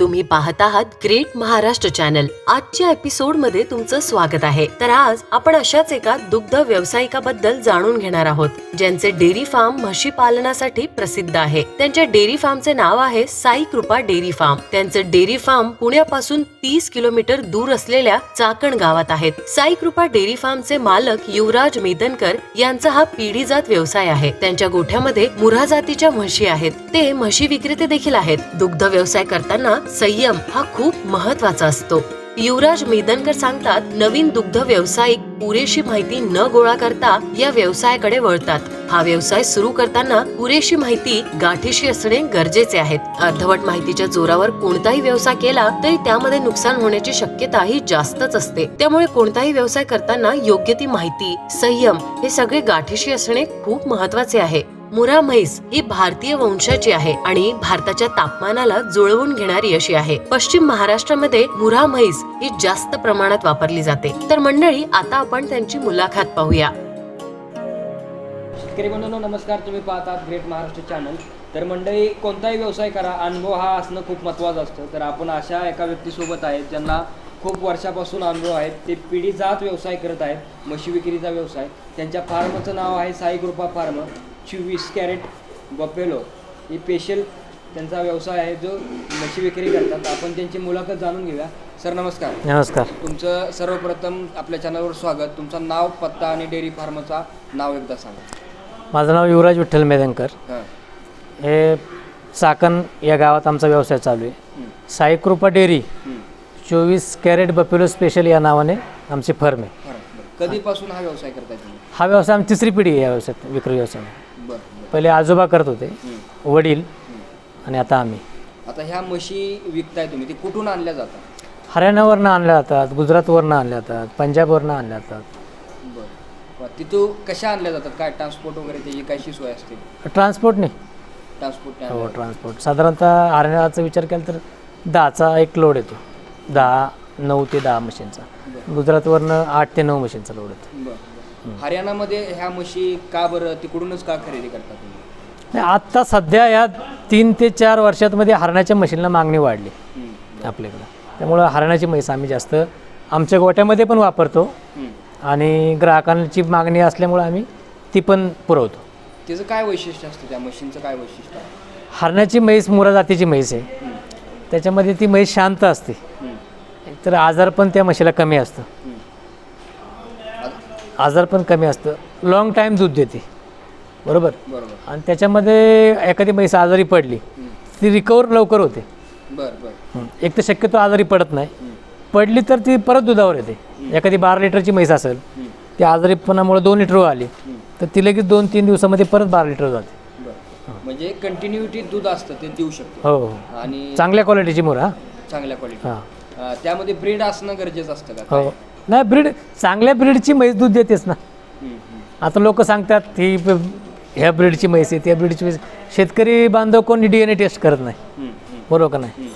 तुम्ही पाहत आहात ग्रेट महाराष्ट्र चॅनल. आजच्या एपिसोडमध्ये तुमचं स्वागत आहे. तर आज आपण अशाच एका दुग्ध व्यावसायिकाबद्दल जाणून घेणार आहोत ज्यांचे डेअरी फार्म म्हशी पालनासाठी प्रसिद्ध आहे. त्यांच्या डेअरी फार्मचे नाव आहे साई कृपा डेअरी फार्म. त्यांचं डेअरी फार्म पुण्यापासून तीस किलोमीटर दूर असलेल्या चाकण गावात आहेत साई कृपा डेअरी फार्मचे मालक युवराज मेदनकर यांचा हा पिढी जात व्यवसाय आहे. त्यांच्या गोठ्यामध्ये मुरा जातीच्या म्हशी आहेत. ते म्हशी विक्रेते देखील आहेत. दुग्ध व्यवसाय करताना संयम हा खूप महत्त्वाचा असतो. युवराज मेदनकर सांगतात नवीन दुग्ध व्यावसायिक पुरेशी माहिती न गोळा करता या व्यवसायाकडे वळतात. हा व्यवसाय सुरू करताना पुरेशी माहिती गाठीशी असणे गरजेचे आहेत अर्धवट माहितीच्या जोरावर कोणताही व्यवसाय केला तरी त्यामध्ये नुकसान होण्याची शक्यता ही जास्तच असते. त्यामुळे कोणताही व्यवसाय करताना योग्य ती माहिती संयम हे सगळे गाठीशी असणे खूप महत्त्वाचे आहे. मुरा म्हैस ही भारतीय वंशाची आहे आणि भारताच्या तापमानाला जुळवून घेणारी अशी आहे. पश्चिम महाराष्ट्रामध्ये मुरा म्हैस ही जास्त प्रमाणात वापरली जाते. तर मंडळी आता आपण त्यांची मुलाखत पाहूया. शेतकरी बंधूंनो नमस्कार. तुम्ही पाहतात ग्रेट महाराष्ट्र चॅनल. तर मंडळी कोणताही व्यवसाय करा अनुभव हा असणं खूप महत्त्वाचं असतं. तर आपण अशा एका व्यक्तीसोबत आहेत ज्यांना खूप वर्षापासून अनुभव आहेत. ते पिढीजात व्यवसाय करत आहेत म्हशी विक्रीचा व्यवसाय. त्यांच्या फार्मचं नाव आहे साई कृपा फार्म. चोवीस कॅरेट बपेलो ही स्पेशल त्यांचा व्यवसाय आहे जो म्हशी विक्री करतात. आपण त्यांची मुलाखत जाणून घेऊया. सर नमस्कार. नमस्कार. तुमचं सर्वप्रथम आपल्या चॅनलवर स्वागत. तुमचं नाव पत्ता आणि डेअरी फार्मचा नाव एकदा सांगा. माझं नाव युवराज विठ्ठल मेदनकर. हां. हे चाकण या गावात आमचा व्यवसाय चालू आहे. साईकृपा डेअरी. चोवीस कॅरेट बपेलो स्पेशल या नावाने आमची फर्म आहे. बरं बरं. कधीपासून हा व्यवसाय करताय तुम्ही? हा व्यवसाय आमची तिसरी पिढी आहे या व्यवसायात विक्री व्यवसाय पहिले आजोबा करत होते. वडील. आणि आता आम्ही. आता ह्या म्हशी विकताय तुम्ही ते कुठून आणल्या जातात? हरियाणावरनं आणल्या जातात गुजरातवरनं आणल्या जातात पंजाबवरनं आणल्या जातात. बरं. तिथून कशा आणल्या जातात? काय ट्रान्सपोर्ट वगैरे त्याची कशी सोय असते? ट्रान्सपोर्टने ट्रान्सपोर्ट हो ट्रान्सपोर्ट. साधारणतः हरियाणाचा विचार केला तर दहाचा एक लोड येतो. दहा नऊ ते दहा मशीनचा. गुजरातवरनं आठ ते नऊ मशीनचा लोड येतो. बरं. हरियाणामध्ये ह्या म्हशी का बरं तिकडूनच का खरेदी करता तुम्ही नाही आत्ता सध्या या तीन ते चार वर्षांमध्ये हरणाच्या मशीनला मागणी वाढली. आपल्याकडं त्यामुळं हरणाची म्हैस आम्ही जास्त आमच्या गोट्यामध्ये पण वापरतो. आणि ग्राहकांची मागणी असल्यामुळं आम्ही ती पण पुरवतो त्याचं काय वैशिष्ट्य असतं त्या म्हशींचं काय वैशिष्ट्य आहे हरणाची म्हैस मुरा जातीची म्हैस आहे. त्याच्यामध्ये ती म्हैस शांत असते. तर आजार पण त्या म्हशीला कमी असतं. आजार पण कमी असतं. लॉंग टाईम दूध देते. बरोबर? बरोबर. आणि त्याच्यामध्ये एखादी म्हैस आजारी पडली. ती रिकवर लवकर होते. बरं बरं. हं. एक तर शक्यतो आजारी पडत नाही. पडली तर ती परत दुधावर येते. एखादी बारा लिटरची म्हैस असेल. ती आजारीपणामुळे दोन लिटर आली. तर ती लगेच दोन तीन दिवसामध्ये परत बारा लिटर जाते. बरं. म्हणजे कंटिन्युटी दूध असतं ते देऊ शकतो. हो हो. आणि चांगल्या क्वालिटीची मोर हा. चांगल्या क्वालिटी त्यामध्ये ब्रीड असणं गरजेचं असतं का? हो. नाही ब्रीड चांगल्या ब्रीडची म्हैस दूध देतेच ना. आता लोक सांगतात ही ह्या ब्रीडची म्हैस आहे त्या ब्रीडची म्हैस शेतकरी बांधव कोणी डी एन ए टेस्ट करत नाही. बरोबर का नाही?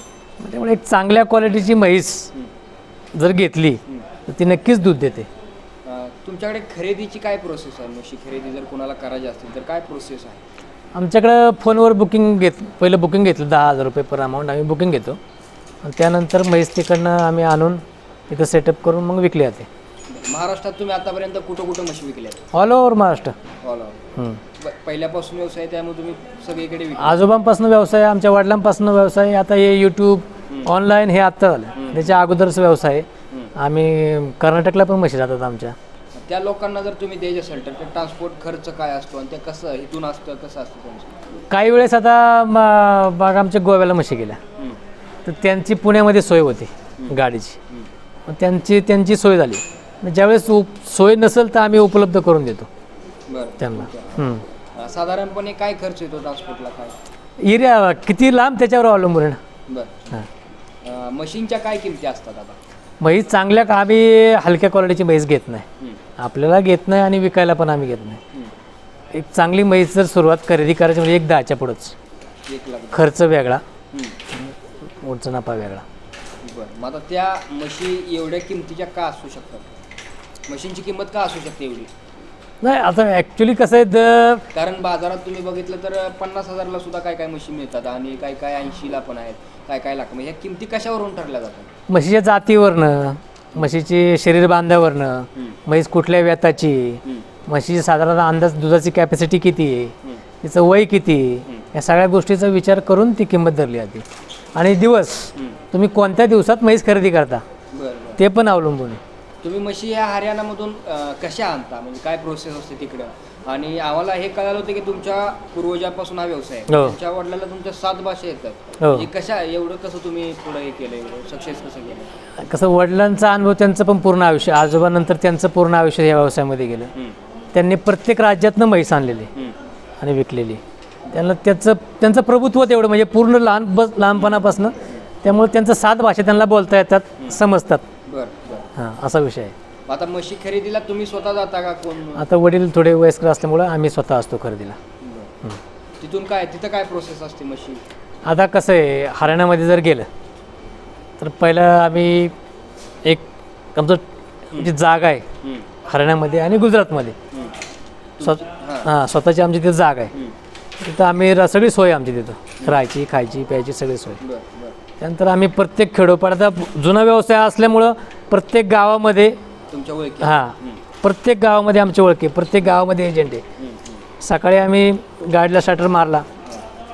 त्यामुळे एक चांगल्या क्वालिटीची म्हैस. जर घेतली तर ती नक्कीच दूध देते. तुमच्याकडे खरेदीची काय प्रोसेस आहे? म्हशी खरेदी जर कोणाला करायची असतील तर काय प्रोसेस आहे? आमच्याकडं फोनवर बुकिंग घेत पहिलं बुकिंग घेतलं दहा हजार रुपये पर अमाऊंट आम्ही बुकिंग घेतो. आणि त्यानंतर म्हैस तिकडनं आम्ही आणून तिथं सेटअप करून मग विकली जाते. महाराष्ट्रात तुम्ही आतापर्यंत कुठं कुठं म्हशी विकल्या? All over Maharashtra. All over. हं. प- पहिल्यापासून व्यवसाय आहे, त्यामुळे तुम्ही सगळीकडे आजोबांपासून व्यवसाय आमच्या वडिलांपासून व्यवसाय आता हे यूट्यूब ऑनलाईन हे आत्ता झालं. त्याच्या अगोदरच व्यवसाय आहे. आम्ही कर्नाटकला पण म्हशी जातात आमच्या. त्या लोकांना जर तुम्ही द्यायचे असेल तर ते ट्रान्सपोर्ट खर्च काय असतो आणि ते कसं इथून असतं कसं असतं त्यांचं? काही वेळेस आता म- बाग आमच्या गोव्याला म्हशी गेल्या. हम्म, तर त्यांची पुण्यामध्ये सोय होती गाडीची. मग त्यांची त्यांची सोय झाली. मग ज्यावेळेस उप सोय नसेल तर आम्ही उपलब्ध करून देतो. बरं. त्यांना. हं. अं, साधारणपणे काय खर्च येतो ट्रान्सपोर्टला काय? एरिया किती लांब त्याच्यावर अवलंबून आहे ना? बरं. हां. मशीनच्या काय किमती असतात आता? म्हैस चांगल्या का आम्ही हलक्या क्वालिटीची म्हैस घेत नाही. आपल्याला घेत नाही आणि विकायला पण आम्ही घेत नाही. एक चांगली म्हैस जर सुरुवात खरेदी करायची म्हणजे एक दहाच्या पुढंच. एक लाख खर्च वेगळा. उंच नफा वेगळा. बरं. मग आता त्या म्हशी एवढ्या किमतीच्या का असू शकतात? मशीनची किंमत का असू शकते एवढी? नाही आता ॲक्च्युली कसं आहे कारण बाजारात तुम्ही बघितलं तर पन्नास हजारला सुद्धा काय काय म्हशी मिळतात आणि काय काय ऐंशीला पण आहेत काय काय लागतं म्हणजे ह्या किमती कशावरून ठरल्या जातात? म्हशीच्या जातीवरनं म्हशीची शरीर बांधावरनं हम्म. म्हैस कुठल्या व्यताची हम्म. म्हशीची साधारण अंदाज दुधाची कॅपॅसिटी किती आहे. तिचं वय किती आहे या सगळ्या गोष्टीचा विचार करून ती किंमत धरली जाते. आणि दिवस. तुम्ही कोणत्या दिवसात म्हैस खरेदी करता? बरं ते पण अवलंबून आहे. तुम्ही म्हशी ह्या हरियाणामधून अं, कशा आणता? म्हणजे काय प्रोसेस असते तिकडं? आणि आम्हाला हे कळालं होतं की तुमच्या पूर्वजापासून हा व्यवसाय आहे. हो. तुमच्या वडिलांना तुमच्या सात भाषा येतात. हो. म्हणजे कशा एवढं कसं तुम्ही पुढे हे केलं एवढं सक्सेस कसं केलं कसं वडिलांचा अनुभव त्यांचं पण पूर्ण आयुष्य आजोबानंतर त्यांचं पूर्ण आयुष्य या व्यवसायामध्ये गेलं. हम्म. त्यांनी प्रत्येक राज्यातनं म्हैस आणलेली हम्म. आणि विकलेली. त्यांना त्याचं त्यांचं प्रभुत्व तेवढं म्हणजे पूर्ण लहान बस लहानपणापासून त्यामुळे त्यांचं सात भाषा त्यांना बोलता येतात समजतात. बरं बरं. हां असा विषय आहे. आता म्हशी खरेदीला तुम्ही स्वतः जाता का कोण? आता वडील थोडे वयस्कर असल्यामुळं आम्ही स्वतः असतो खरेदीला. बरं. तिथून काय तिथं काय प्रोसेस असते म्हशी? आता कसं आहे हरियाणामध्ये जर गेलं तर पहिलं आम्ही एक आमचं जी जागा आहे हम्म. हरियाणामध्ये आणि गुजरातमध्ये. हम्म. स्व हां. स्वतःची आमची तिथं जागा आहे. हम्म. तिथं आम्ही र- सगळी सोय आमची तिथं. राहायची खायची प्यायची सगळी सोय. बरं बरं. त्यानंतर आम्ही प्रत्येक खेडोपाड्याचा जुना व्यवसाय असल्यामुळं प्रत्येक गावामध्ये तुमच्या ओळखी. हां प्रत्येक गावामध्ये आमची ओळखी. प्रत्येक गावामध्ये एजंट आहे. सकाळी आम्ही गाडीला स्टार्टर मारला.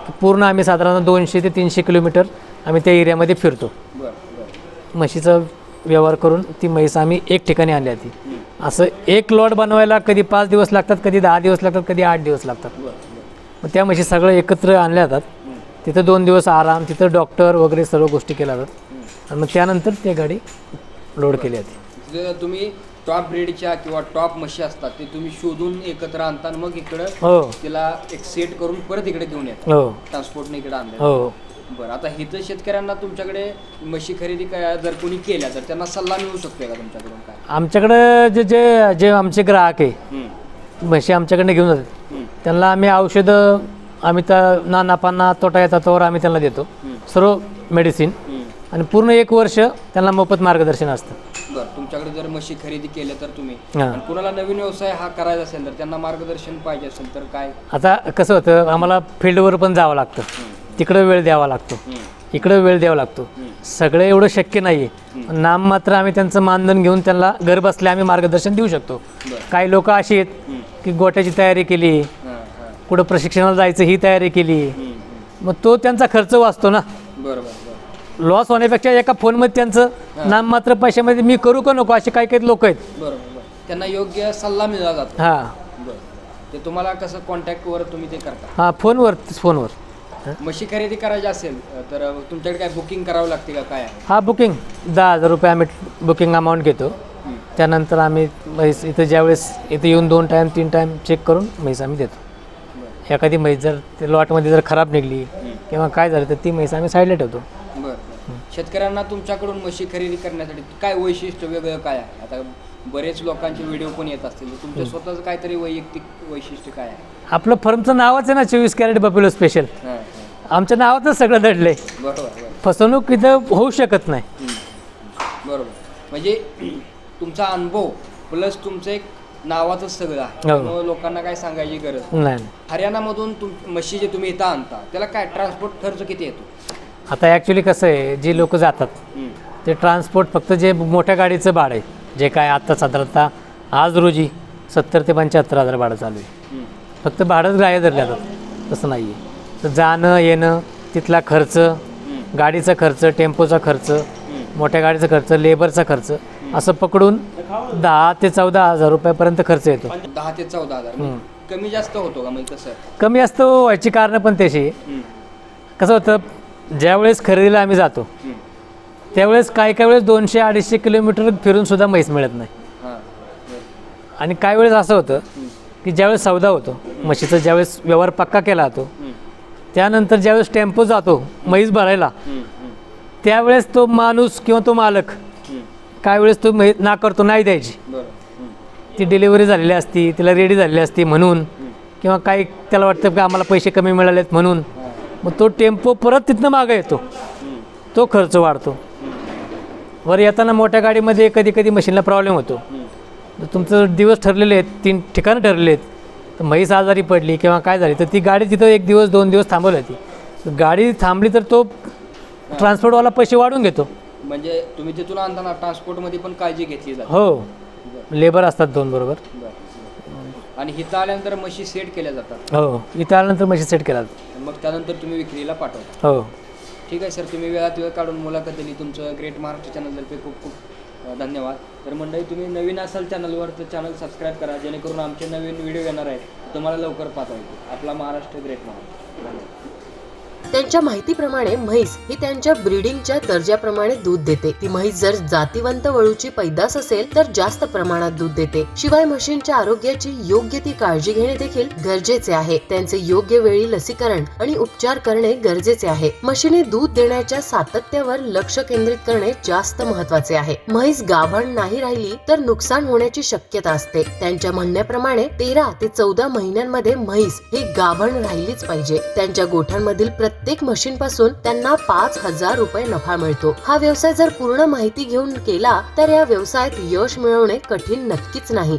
की पूर्ण आम्ही साधारण दोनशे ते तीनशे किलोमीटर आम्ही त्या एरियामध्ये फिरतो. बरं बरं. म्हशीचा व्यवहार करून ती म्हैस आम्ही एक ठिकाणी आणली होती असं एक लॉट बनवायला कधी पाच दिवस लागतात कधी दहा दिवस लागतात कधी आठ दिवस लागतात. बरं. मग त्या म्हशी सगळं एकत्र आणल्या जातात. तिथं दोन दिवस आराम तिथं डॉक्टर वगैरे सर्व गोष्टी केल्या जातात. आणि मग त्यानंतर ते गाडी लोड केली जाते. तुम्ही टॉप ब्रीडच्या किंवा टॉप म्हशी असतात ते तुम्ही शोधून एकत्र आणता आणि मग इकडं हो. तिला एक सेट करून परत इकडे घेऊन येतात हो. ट्रान्सपोर्टने इकडे आणलं हो. बरं आता इथं शेतकऱ्यांना तुमच्याकडे म्हशी खरेदी काय जर कोणी केल्या तर त्यांना सल्ला मिळू शकतोय का तुमच्याकडून काय? आमच्याकडं जे जे जे आमचे ग्राहक आहे. म्हशी आमच्याकडनं घेऊन जातात. त्यांना आम्ही औषधं आम्ही त्या ना नापांना तोटा येतात त्यावर आम्ही त्यांना देतो. सर्व मेडिसिन. आणि पूर्ण एक वर्ष त्यांना मोफत मार्गदर्शन असतं. बरं तुमच्याकडे जर म्हशी खरेदी केल्या तर तुम्ही हां. आणि कुणाला नवीन व्यवसाय हा करायचा असेल तर त्यांना मार्गदर्शन पाहिजे असेल तर काय? आता कसं होतं आम्हाला फील्डवर पण जावं लागतं. तिकडं वेळ द्यावा लागतो. इकडं वेळ द्यावा लागतो. सगळं एवढं शक्य नाही आहे नाम मात्र आम्ही त्यांचं मानधन घेऊन त्यांना घर बसल्या आम्ही मार्गदर्शन देऊ शकतो. काही लोक अशी आहेत की गोट्याची तयारी केली कुठं प्रशिक्षणाला जायचं ही तयारी केली. मग तो त्यांचा खर्च वाचतो ना. बरं बरं बरं. लॉस होण्यापेक्षा एका फोनमध्ये त्यांचं नाम मात्र पैशामध्ये मी करू का नको असे काही काही लोक आहेत. बरं बरं त्यांना योग्य सल्ला मिळाला जातो. हां. बरं. ते तुम्हाला कसं कॉन्टॅक्टवर तुम्ही ते करता? हां फोनवर फोनवर. म्हशी खरेदी करायची असेल तर तुमच्याकडे काय बुकिंग करावं लागते का काय? हा बुकिंग दहा हजार रुपये आम्ही बुकिंग अमाऊंट घेतो. त्यानंतर आम्ही म्हैस इथं ज्यावेळेस इथं येऊन दोन टाईम तीन टाईम चेक करून म्हैस आम्ही देतो. एखादी म्हैस जर ते लॉटमध्ये जर खराब निघली किंवा काय झालं तर ती म्हैस आम्ही साईडला ठेवतो. बरं. शेतकऱ्यांना तुमच्याकडून म्हशी खरेदी करण्यासाठी काय वैशिष्ट्य वेगळं काय आहे? आता बरेच लोकांचे व्हिडिओ पण येत असतील तर तुमचं स्वतःचं काहीतरी वैयक्तिक वैशिष्ट्य काय आहे? आपलं फर्मचं नावच आहे ना चोवीस कॅरेट बपिलो स्पेशल हां हां. आमच्या नावातच सगळं दडलंय. बरोबर बरोबर. फसवणूक इथं होऊ शकत नाही. हम्म. बरोबर. म्हणजे तुमचा अनुभव प्लस तुमचं एक नावाचंच सगळं आहे हो. लोकांना काय सांगायची गरज नाही. हरियाणामधून तुम म्हशी जे तुम्ही इथं आणता त्याला काय ट्रान्सपोर्ट खर्च किती येतो आता ॲक्च्युली कसं आहे जी लोक जातात हम्म. ते ट्रान्सपोर्ट फक्त जे मोठ्या गाडीचं भाडं आहे जे काय आत्ता साधारणतः आज रोजी सत्तर ते पंच्याहत्तर हजार भाडं चालू आहे हम्म. फक्त भाडंच ग्राह्य धरलं जातं तसं नाही आहे तर जाणं येणं तिथला खर्च गाडीचा खर्च टेम्पोचा खर्च मोठ्या गाडीचा खर्च लेबरचा खर्च असं पकडून दहा ते चौदा हजार रुपयापर्यंत खर्च येतो दहा ते चौदा हजार म्हणजे कमी जास्त होतो का म्हणजे कसं कमी असतं व्हायची कारणं पण हम्म. कसं होतं ज्यावेळेस खरेदीला आम्ही जातो हम्म. त्यावेळेस काही काही वेळेस दोनशे अडीचशे किलोमीटर फिरून सुद्धा म्हैस मिळत नाही हां बरं. आणि काही वेळेस असं होतं की ज्यावेळेस सौदा होतो म्हशीचा ज्यावेळेस व्यवहार पक्का केला जातो हम्म. त्यानंतर ज्यावेळेस टेम्पो जातो म्हैस भरायला हम्म. हम्म. त्यावेळेस तो माणूस किंवा तो मालक काही वेळेस तो म्है ना करतो नाही द्यायची. ती डिलिव्हरी झालेली असती तिला रेडी झालेली असती म्हणून. किंवा काही त्याला वाटतं की आम्हाला पैसे कमी मिळालेत म्हणून. मग तो टेम्पो परत तिथनं मागं येतो. तो खर्च वाढतो. वर येताना मोठ्या गाडीमध्ये कधी कधी मशीनला प्रॉब्लेम होतो. तुमचं दिवस ठरलेले आहेत तीन ठिकाणं ठरलेले आहेत तर म्हैस आजारी पडली किंवा काय झाली तर ती गाडी तिथं एक दिवस दोन दिवस थांबवली होती. गाडी थांबली तर तो ट्रान्सपोर्टवाला पैसे वाढून घेतो. म्हणजे तुम्ही तिथून आणताना ट्रान्सपोर्टमध्ये पण काळजी घेतली जाते. हो. लेबर असतात दोन बरोबर. बरं. आणि इथं आल्यानंतर म्हशी सेट केल्या जातात. हो. इथं आल्यानंतर म्हशी सेट केला मग त्यानंतर तुम्ही विक्रीला पाठवता. हो. ठीक आहे सर. तुम्ही वेळात वेळ काढून मुलाखत दिली. तुमचं ग्रेट महाराष्ट्र चॅनलतर्फे खूप खूप धन्यवाद. तर मंडळी तुम्ही नवीन असाल चॅनलवर तर चॅनल सबस्क्राईब करा. जेणेकरून आमचे नवीन व्हिडिओ येणार आहेत. तुम्हाला लवकर पाहता येतील आपला महाराष्ट्र ग्रेट महाराष्ट्र धन्यवाद. त्यांच्या माहितीप्रमाणे म्हैस ही त्यांच्या ब्रीडिंगच्या दर्जाप्रमाणे दूध देते. ती म्हैस जर जातीवंत वळूची पैदास असेल तर जास्त प्रमाणात दूध देते. शिवाय म्हशींच्या आरोग्याची योग्य ती काळजी घेणे देखील गरजेचे आहे. त्यांचे योग्य वेळी लसीकरण आणि उपचार करणे गरजेचे आहे. म्हशीने दूध देण्याच्या सातत्यावर लक्ष केंद्रित करणे जास्त महत्त्वाचे आहे. म्हैस गाभण नाही राहिली तर नुकसान होण्याची शक्यता असते. त्यांच्या म्हणण्याप्रमाणे तेरा ते चौदा महिन्यांमध्ये म्हैस ही गाभण राहिलीच पाहिजे. त्यांच्या गोठ्यांमधील प्रत्येक प्रत्येक मशीनपासून त्यांना पाच हजार रुपये नफा मिळतो. हा व्यवसाय जर पूर्ण माहिती घेऊन केला तर या व्यवसायात यश मिळवणे कठीण नक्कीच नाही.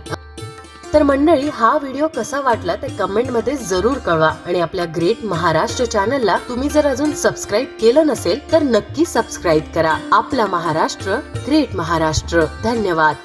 तर मंडळी हा व्हिडिओ कसा वाटला ते कमेंटमध्ये जरूर कळवा आणि आपल्या ग्रेट महाराष्ट्र चॅनलला तुम्ही जर अजून सबस्क्राईब केलं नसेल तर नक्की सबस्क्राईब करा. आपला महाराष्ट्र ग्रेट महाराष्ट्र. धन्यवाद.